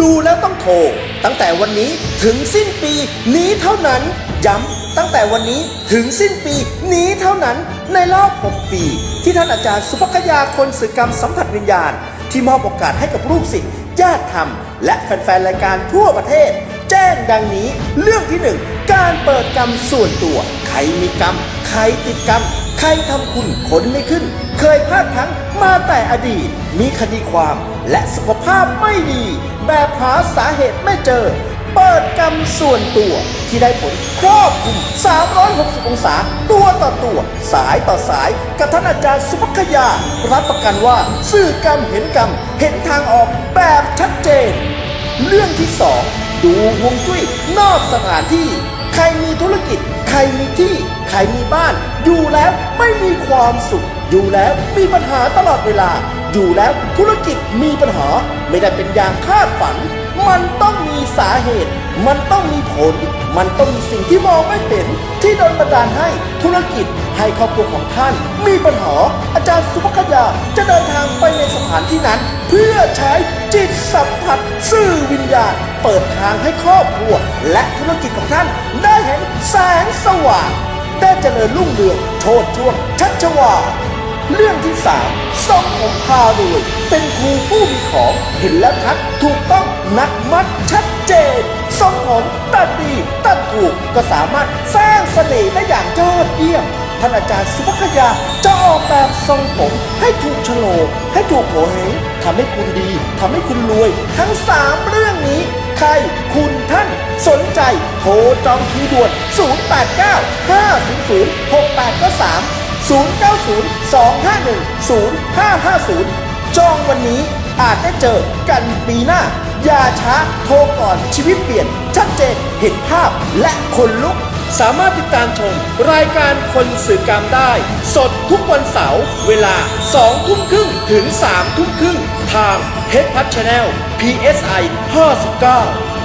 ดูแล้วต้องโทร ตั้งแต่วันนี้ถึงสิ้นปีนี้เท่านั้น ย้ำตั้งแต่วันนี้ถึงสิ้นปีนี้เท่านั้นในรอบ 6 ปี ที่ท่านอาจารย์สุภคยาคนสื่อกรรมสัมผัสวิญญาณ ที่มอบโอกาสให้กับลูกศิษย์ญาติธรรม และแฟนๆรายการทั่วประเทศ แจ้งดังนี้ เรื่องที่หนึ่งการเปิดกรรมส่วนตัว ใครมีกรรม ใครติดกรรมใครทำคุณผลไม่ขึ้น เคยพลาดพลั้งมาแต่อดีต มีคดีความ และสุขภาพไม่ดี แบบหาสาเหตุไม่เจอ เปิดกรรมส่วนตัวที่ได้ผลครอบคลุม 360 องศา ตัวต่อตัว สายต่อสาย กับท่านอาจารย์สุภคยา รับประกันว่า สื่อกรรมเห็นกรรม เห็นทางออกแบบชัดเจน เรื่องที่สองดูฮวงจุ้ยนอกสถานที่ รมีธุรกิจ ใครมีที่ ใครมีบ้าน อยู่แล้วไม่มีความสุข อยู่แล้วมีปัญหาตลอดเวลา อยู่แล้วธุรกิจมีปัญหา ไม่ได้เป็นอย่างคาดฝัน มันต้องมีสาเหตุ มันต้องมีผล มันต้องมีสิ่งที่มองไม่เห็น ที่โดนบันดาลให้ธุรกิจให้ครอบครัวของท่าน มีปัญหาอาจารย์สุภคยาจะเดินทางไปในสถานที่นั้น เพื่อใช้จิตสัมผัสสื่อวิญญาณ เปิดทางให้ครอบครัว และธุรกิจของท่านได้เห็นแสงสว่างได้เจริญรุ่งเรืองโชดช่วงชัชวา เรื่องที่สามทรงผมพารวย เป็นครูผู้มีของเห็นแล้วชัดถูกต้องนักมัดชัดเจนทรงผมตัดดีตัดถูกก็สามารถสร้างเสน่ห์ได้อย่างยอดเยี่ยมท่านอาจารย์สุภคยาจะออกแบบทรงผมให้ถูกโฉลกให้ถูกโหเหงทำให้คุณดีทำให้คุณรวย ทั้งสามเรื่องนี้ ใครคุณท่านสนใจ โทรจองคิวด่วน 089 500 6893 0902510550 จองวันนี้อาจได้เจอกันปีหน้า อย่าช้าโทรก่อนชีวิตเปลี่ยน ชัดเจนเห็นภาพและคนลุก สามารถติดตามชม รายการคนสื่อกรรมได้ สดทุกวันเสาร์เวลา2ทุ่มครึ่งถึง3ทุ่มครึ่งทางเพชรพัชแนล PSI 59